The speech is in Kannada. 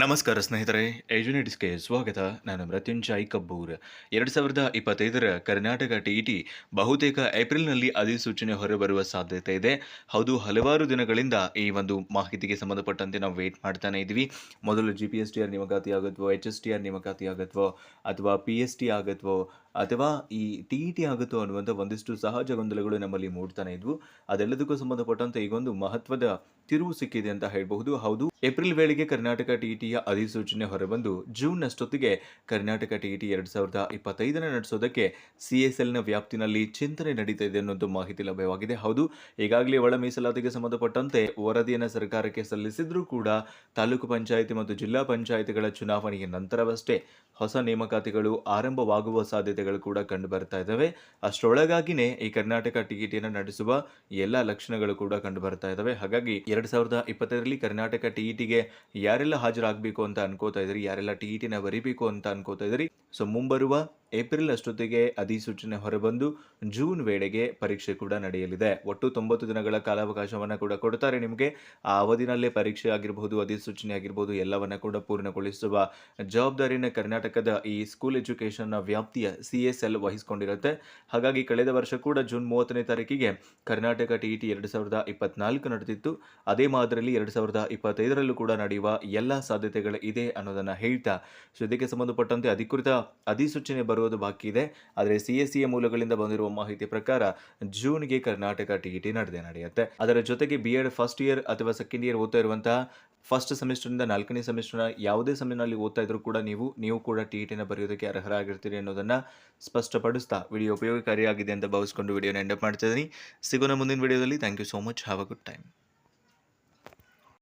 ನಮಸ್ಕಾರ ಸ್ನೇಹಿತರೆ ಏಜುನಿಟಿಸ್ಗೆ ಸ್ವಾಗತ. ನಾನು ಮೃತ್ಯುಂಜಯ್ ಕಬ್ಬೂರ್. ಎರಡು ಸಾವಿರದ ಇಪ್ಪತ್ತೈದರ ಕರ್ನಾಟಕ ಟಿಇಟಿ ಬಹುತೇಕ ಏಪ್ರಿಲ್ನಲ್ಲಿ ಅಧಿಸೂಚನೆ ಹೊರಬರುವ ಸಾಧ್ಯತೆ ಇದೆ. ಹೌದು, ಹಲವಾರು ದಿನಗಳಿಂದ ಈ ಒಂದು ಮಾಹಿತಿಗೆ ಸಂಬಂಧಪಟ್ಟಂತೆ ನಾವು ವೇಟ್ ಮಾಡ್ತಾನೆ ಇದ್ವಿ ಮೊದಲು G P S T R ನೇಮಕಾತಿ ಆಗುತ್ತವೋ ಎಚ್ ಎಸ್ ಟಿ ಆರ್ ನೇಮಕಾತಿ ಆಗತ್ವೋ ಅಥವಾ ಪಿ ಎಸ್ ಟಿ ಆಗತ್ವೋ ಅಥವಾ ಈ ಟಿ ಇ ಟಿ ಆಗುತ್ತೋ ಅನ್ನುವಂಥ ಒಂದಿಷ್ಟು ಸಹಜ ಗೊಂದಲಗಳು ನಮ್ಮಲ್ಲಿ ಮೂಡ್ತಾನೆ ಇದ್ವು. ಅದೆಲ್ಲದಕ್ಕೂ ಸಂಬಂಧಪಟ್ಟಂತೆ ಈಗೊಂದು ಮಹತ್ವದ ತಿರುವು ಸಿಕ್ಕಿದೆ ಅಂತ ಹೇಳಬಹುದು. ಹೌದು, ಏಪ್ರಿಲ್ ವೇಳೆಗೆ ಕರ್ನಾಟಕ ಟಿಇಟಿಯ ಅಧಿಸೂಚನೆ ಹೊರಬಂದು ಜೂನ್ ಅಷ್ಟೊತ್ತಿಗೆ ಕರ್ನಾಟಕ ಟಿಇಟಿ ಎರಡ್ ಸಾವಿರದ ಇಪ್ಪತ್ತೈದನ ನಡೆಸೋದಕ್ಕೆ ಸಿಎಸ್ಎಲ್ನ ವ್ಯಾಪ್ತಿನಲ್ಲಿ ಚಿಂತನೆ ನಡೀತಾ ಇದೆ ಅನ್ನೋದು ಮಾಹಿತಿ ಲಭ್ಯವಾಗಿದೆ. ಹೌದು, ಈಗಾಗಲೇ ಒಳ ಮೀಸಲಾತಿಗೆ ಸಂಬಂಧಪಟ್ಟಂತೆ ವರದಿಯನ್ನು ಸರ್ಕಾರಕ್ಕೆ ಸಲ್ಲಿಸಿದ್ರೂ ಕೂಡ ತಾಲೂಕು ಪಂಚಾಯಿತಿ ಮತ್ತು ಜಿಲ್ಲಾ ಪಂಚಾಯಿತಿಗಳ ಚುನಾವಣೆಯ ನಂತರವಷ್ಟೇ ಹೊಸ ನೇಮಕಾತಿಗಳು ಆರಂಭವಾಗುವ ಸಾಧ್ಯತೆಗಳು ಕೂಡ ಕಂಡು ಬರ್ತಾ ಇದ್ದಾವೆ. ಅಷ್ಟರೊಳಗಾಗಿನೇ ಈ ಕರ್ನಾಟಕ ಟಿಇಟಿಯನ್ನು ನಡೆಸುವ ಎಲ್ಲ ಲಕ್ಷಣಗಳು ಕೂಡ ಕಂಡು ಬರ್ತಾ ಇದ್ದಾವೆ. ಹಾಗಾಗಿ ಎರಡ್ ಸಾವಿರದ ಇಪ್ಪತ್ತೈದರಲ್ಲಿ ಕರ್ನಾಟಕ ಟಿಇಟಿಗೆ ಯಾರೆಲ್ಲ ಹಾಜರಾಗಬೇಕು ಅಂತ ಅನ್ಕೋತಾ ಇದ್ರಿ, ಯಾರೆಲ್ಲ ಟಿಇಟಿನ ಬರೀಬೇಕು ಅಂತ ಅನ್ಕೋತಾ ಇದ್ರಿ ಸೊ ಮುಂಬರುವ ಏಪ್ರಿಲ್ ಅಷ್ಟೊತ್ತಿಗೆ ಅಧಿಸೂಚನೆ ಹೊರಬಂದು ಜೂನ್ ವೇಳೆಗೆ ಪರೀಕ್ಷೆ ಕೂಡ ನಡೆಯಲಿದೆ. ಒಟ್ಟು ತೊಂಬತ್ತು ದಿನಗಳ ಕಾಲಾವಕಾಶವನ್ನು ಕೂಡ ಕೊಡ್ತಾರೆ ನಿಮಗೆ. ಆ ಅವಧಿನಲ್ಲೇ ಪರೀಕ್ಷೆ ಆಗಿರಬಹುದು ಅಧಿಸೂಚನೆ ಆಗಿರಬಹುದು ಎಲ್ಲವನ್ನ ಕೂಡ ಪೂರ್ಣಗೊಳಿಸುವ ಜವಾಬ್ದಾರಿನ ಕರ್ನಾಟಕದ ಈ ಸ್ಕೂಲ್ ಎಜುಕೇಷನ್ನ ವ್ಯಾಪ್ತಿಯ ಸಿ ಎಸ್ ಎಲ್ ವಹಿಸಿಕೊಂಡಿರುತ್ತೆ. ಹಾಗಾಗಿ ಕಳೆದ ವರ್ಷ ಕೂಡ ಜೂನ್ ಮೂವತ್ತನೇ ತಾರೀಕಿಗೆ ಕರ್ನಾಟಕ ಟಿ ಟಿ ಎರಡು ಸಾವಿರದ ಇಪ್ಪತ್ನಾಲ್ಕು ನಡೆದಿತ್ತು. ಅದೇ ಮಾದರಿಯಲ್ಲಿ ಎರಡು ಸಾವಿರದ ಇಪ್ಪತ್ತೈದರಲ್ಲೂ ಕೂಡ ನಡೆಯುವ ಎಲ್ಲ ಸಾಧ್ಯತೆಗಳು ಇದೆ ಅನ್ನೋದನ್ನ ಹೇಳ್ತಾ, ಸೊ ಇದಕ್ಕೆ ಸಂಬಂಧಪಟ್ಟಂತೆ ಅಧಿಕೃತ ಅಧಿಸೂಚನೆ ಬರುವುದು ಬಾಕಿ ಇದೆ. ಆದರೆ ಸಿ ಎಸ್ ಸಿಯ ಮೂಲಗಳಿಂದ ಬಂದಿರುವ ಮಾಹಿತಿ ಪ್ರಕಾರ ಜೂನ್ಗೆ ಕರ್ನಾಟಕ ಟಿ ಟಿ ನಡೆದೇ ನಡೆಯುತ್ತೆ. ಅದರ ಜೊತೆಗೆ ಬಿ ಎಡ್ ಫಸ್ಟ್ ಇಯರ್ ಅಥವಾ ಸೆಕೆಂಡ್ ಇಯರ್ ಓದ್ತಾ ಇರುವಂತಹ ಫಸ್ಟ್ ಸೆಮಿಸ್ಟರ್ನಿಂದ ನಾಲ್ಕನೇ ಸೆಮಿಸ್ಟರ್ನ ಯಾವುದೇ ಸಮಯದಲ್ಲಿ ಓದ್ತಾ ಇದ್ರೂ ಕೂಡ ನೀವು ನೀವು ಕೂಡ ಟಿ ಟಿನ ಬರೆಯೋದಕ್ಕೆ ಅರ್ಹರಾಗಿರ್ತೀರಿ ಅನ್ನೋದನ್ನ ಸ್ಪಷ್ಟಪಡಿಸ್ತಾ ವಿಡಿಯೋ ಉಪಯೋಗಕಾರಿಯಾಗಿದೆ ಅಂತ ಭಾವಿಸ್ಕೊಂಡು ವಿಡಿಯೋನ ಎಂಡಪ್ ಮಾಡ್ತಾ ಇದ್ದೀನಿ. ಸಿಗೋಣ ಮುಂದಿನ ವಿಡಿಯೋದಲ್ಲಿ. Thank you so much have a good time